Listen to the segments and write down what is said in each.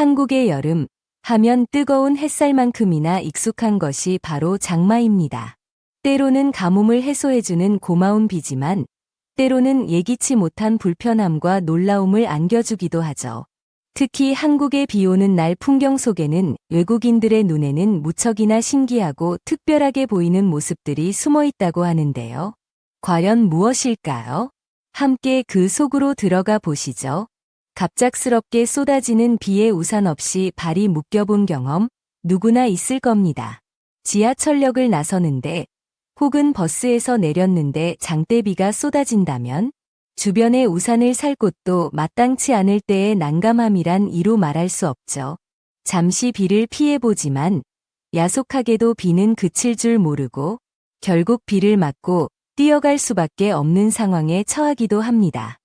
한국의 여름 하면 뜨거운 햇살만큼이나 익숙한 것이 바로 장마입니다. 때로는 가뭄을 해소해주는 고마운 비지만 때로는 예기치 못한 불편함과 놀라움을 안겨주기도 하죠. 특히 한국의 비 오는 날 풍경 속에는 외국인들의 눈에는 무척이나 신기하고 특별하게 보이는 모습들이 숨어 있다고 하는데요. 과연 무엇일까요? 함께 그 속으로 들어가 보시죠. 갑작스럽게 쏟아지는 비에 우산 없이 발이 묶여본 경험 누구나 있을 겁니다. 지하철역을 나서는데 혹은 버스에서 내렸는데 장대비가 쏟아진다면 주변에 우산을 살 곳도 마땅치 않을 때의 난감함이란 이루 말할 수 없죠. 잠시 비를 피해보지만 야속하게도 비는 그칠 줄 모르고 결국 비를 맞고 뛰어갈 수밖에 없는 상황에 처하기도 합니다.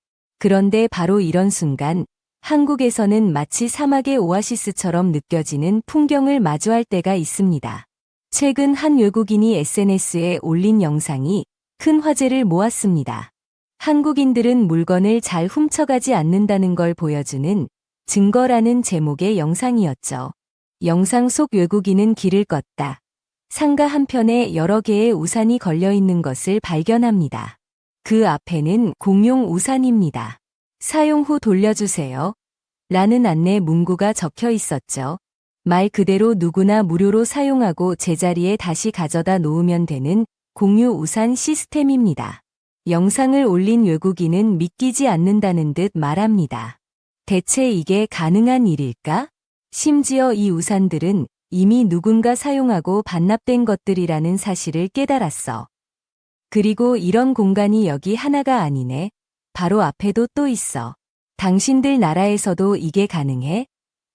그런데 바로 이런 순간 한국에서는 마치 사막의 오아시스처럼 느껴지는 풍경을 마주할 때가 있습니다. 최근 한 외국인이 SNS에 올린 영상이 큰 화제를 모았습니다. 한국인들은 물건을 잘 훔쳐가지 않는다는 걸 보여주는 증거라는 제목의 영상이었죠. 영상 속 외국인은 길을 걷다. 상가 한편에 여러 개의 우산이 걸려 있는 것을 발견합니다. 그 앞에는 공용 우산입니다. 사용 후 돌려주세요. 라는 안내 문구가 적혀 있었죠. 말 그대로 누구나 무료로 사용하고 제자리에 다시 가져다 놓으면 되는 공유 우산 시스템입니다. 영상을 올린 외국인은 믿기지 않는다는 듯 말합니다. 대체 이게 가능한 일일까? 심지어 이 우산들은 이미 누군가 사용하고 반납된 것들이라는 사실을 깨달았어. 그리고 이런 공간이 여기 하나가 아니네. 바로 앞에도 또 있어. 당신들 나라에서도 이게 가능해?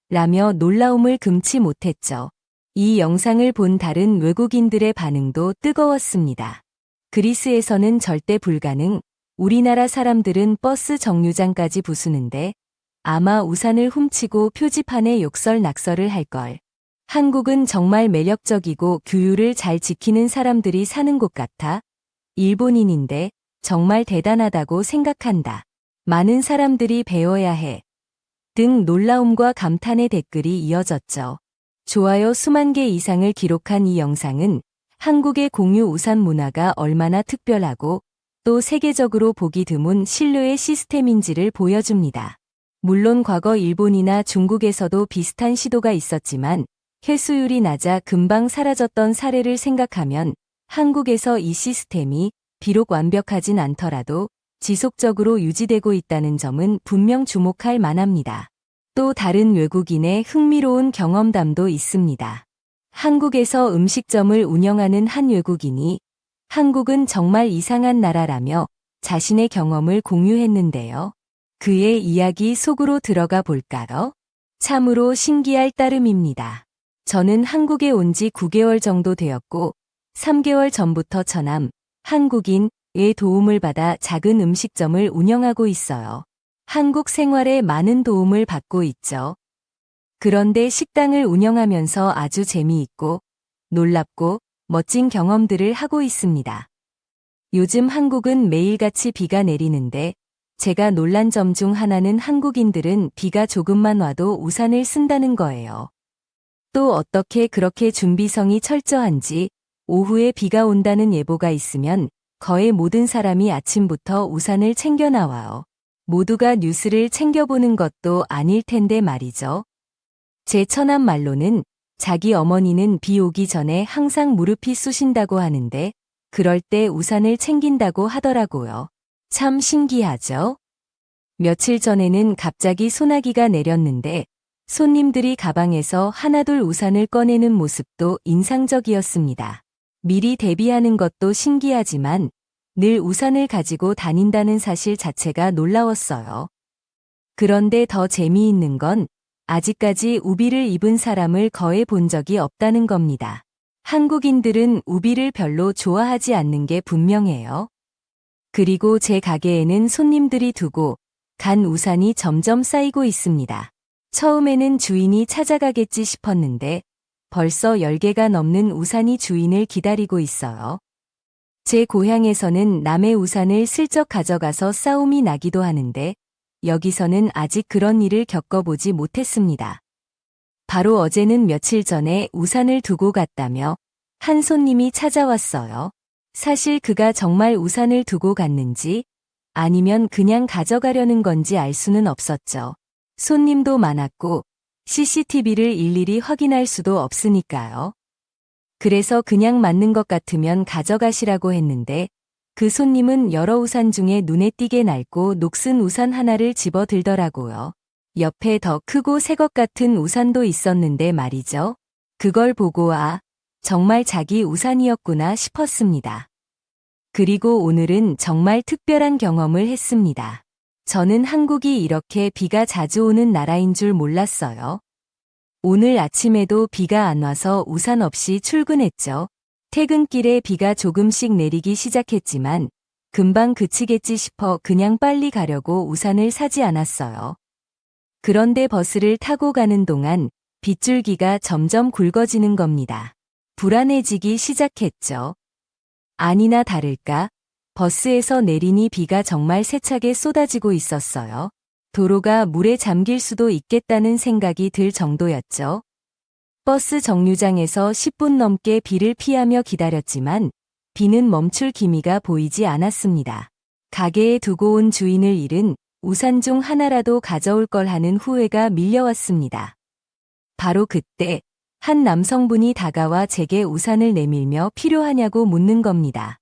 라며 놀라움을 금치 못했죠. 이 영상을 본 다른 외국인들의 반응도 뜨거웠습니다. 그리스에서는 절대 불가능, 우리나라 사람들은 버스 정류장까지 부수는데 아마 우산을 훔치고 표지판에 욕설 낙서를 할걸. 한국은 정말 매력적이고 규율을 잘 지키는 사람들이 사는 곳 같아. 일본인인데 정말 대단하다고 생각한다. 많은 사람들이 배워야 해. 등 놀라움과 감탄의 댓글이 이어졌죠. 좋아요 수만 개 이상을 기록한 이 영상은 한국의 공유 우산 문화가 얼마나 특별하고 또 세계적으로 보기 드문 신뢰의 시스템인지를 보여줍니다. 물론 과거 일본이나 중국에서도 비슷한 시도가 있었지만 회수율이 낮아 금방 사라졌던 사례를 생각하면 한국에서 이 시스템이 비록 완벽하진 않더라도 지속적으로 유지되고 있다는 점은 분명 주목할 만합니다. 또 다른 외국인의 흥미로운 경험담도 있습니다. 한국에서 음식점을 운영하는 한 외국인이 한국은 정말 이상한 나라라며 자신의 경험을 공유했는데요. 그의 이야기 속으로 들어가 볼까요? 참으로 신기할 따름입니다. 저는 한국에 온 지 9개월 정도 되었고 3개월 전부터 처남 한국인의 도움을 받아 작은 음식점을 운영하고 있어요. 한국 생활에 많은 도움을 받고 있죠. 그런데 식당을 운영하면서 아주 재미있고 놀랍고 멋진 경험들을 하고 있습니다. 요즘 한국은 매일같이 비가 내리는데 제가 놀란 점 중 하나는 한국인들은 비가 조금만 와도 우산을 쓴다는 거예요. 또 어떻게 그렇게 준비성이 철저한지 오후에 비가 온다는 예보가 있으면 거의 모든 사람이 아침부터 우산을 챙겨 나와요. 모두가 뉴스를 챙겨보는 것도 아닐 텐데 말이죠. 제 처남 말로는 자기 어머니는 비 오기 전에 항상 무릎이 쑤신다고 하는데 그럴 때 우산을 챙긴다고 하더라고요. 참 신기하죠? 며칠 전에는 갑자기 소나기가 내렸는데 손님들이 가방에서 하나둘 우산을 꺼내는 모습도 인상적이었습니다. 미리 대비하는 것도 신기하지만 늘 우산을 가지고 다닌다는 사실 자체가 놀라웠어요. 그런데 더 재미있는 건 아직까지 우비를 입은 사람을 거의 본 적이 없다는 겁니다. 한국인들은 우비를 별로 좋아하지 않는 게 분명해요. 그리고 제 가게에는 손님들이 두고 간 우산이 점점 쌓이고 있습니다. 처음에는 주인이 찾아가겠지 싶었는데 벌써 10개가 넘는 우산이 주인을 기다리고 있어요. 제 고향에서는 남의 우산을 슬쩍 가져가서 싸움이 나기도 하는데 여기서는 아직 그런 일을 겪어보지 못했습니다. 바로 어제는 며칠 전에 우산을 두고 갔다며 한 손님이 찾아왔어요. 사실 그가 정말 우산을 두고 갔는지 아니면 그냥 가져가려는 건지 알 수는 없었죠. 손님도 많았고 CCTV를 일일이 확인할 수도 없으니까요. 그래서 그냥 맞는 것 같으면 가져가시라고 했는데 그 손님은 여러 우산 중에 눈에 띄게 낡고 녹슨 우산 하나를 집어 들더라고요. 옆에 더 크고 새 것 같은 우산도 있었는데 말이죠. 그걸 보고 아, 정말 자기 우산이었구나 싶었습니다. 그리고 오늘은 정말 특별한 경험을 했습니다. 저는 한국이 이렇게 비가 자주 오는 나라인 줄 몰랐어요. 오늘 아침에도 비가 안 와서 우산 없이 출근했죠. 퇴근길에 비가 조금씩 내리기 시작했지만 금방 그치겠지 싶어 그냥 빨리 가려고 우산을 사지 않았어요. 그런데 버스를 타고 가는 동안 빗줄기가 점점 굵어지는 겁니다. 불안해지기 시작했죠. 아니나 다를까 버스에서 내리니 비가 정말 세차게 쏟아지고 있었어요. 도로가 물에 잠길 수도 있겠다는 생각이 들 정도였죠. 버스 정류장에서 10분 넘게 비를 피하며 기다렸지만 비는 멈출 기미가 보이지 않았습니다. 가게에 두고 온 주인을 잃은 우산 중 하나라도 가져올 걸 하는 후회가 밀려왔습니다. 바로 그때 한 남성분이 다가와 제게 우산을 내밀며 필요하냐고 묻는 겁니다.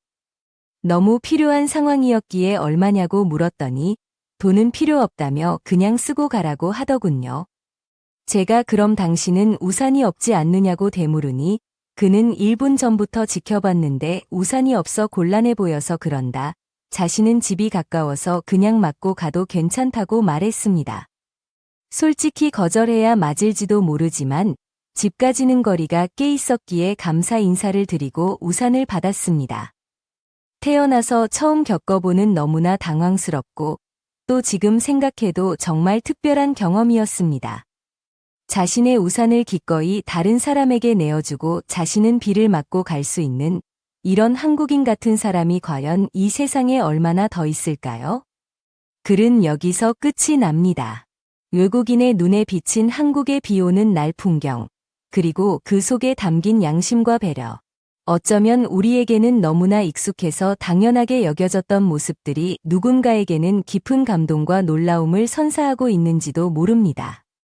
너무 필요한 상황이었기에 얼마냐고 물었더니 돈은 필요 없다며 그냥 쓰고 가라고 하더군요. 제가 그럼 당신은 우산이 없지 않느냐고 되물으니 그는 1분 전부터 지켜봤는데 우산이 없어 곤란해 보여서 그런다. 자신은 집이 가까워서 그냥 맞고 가도 괜찮다고 말했습니다. 솔직히 거절해야 맞을지도 모르지만 집까지는 거리가 꽤 있었기에 감사 인사를 드리고 우산을 받았습니다. 태어나서 처음 겪어보는 너무나 당황스럽고 또 지금 생각해도 정말 특별한 경험이었습니다. 자신의 우산을 기꺼이 다른 사람에게 내어주고 자신은 비를 맞고 갈 수 있는 이런 한국인 같은 사람이 과연 이 세상에 얼마나 더 있을까요? 글은 여기서 끝이 납니다. 외국인의 눈에 비친 한국의 비 오는 날 풍경, 그리고 그 속에 담긴 양심과 배려. 어쩌면 우리에게는 너무나 익숙해서 당연하게 여겨졌던 모습들이 누군가에게는 깊은 감동과 놀라움을 선사하고 있는지도 모릅니다.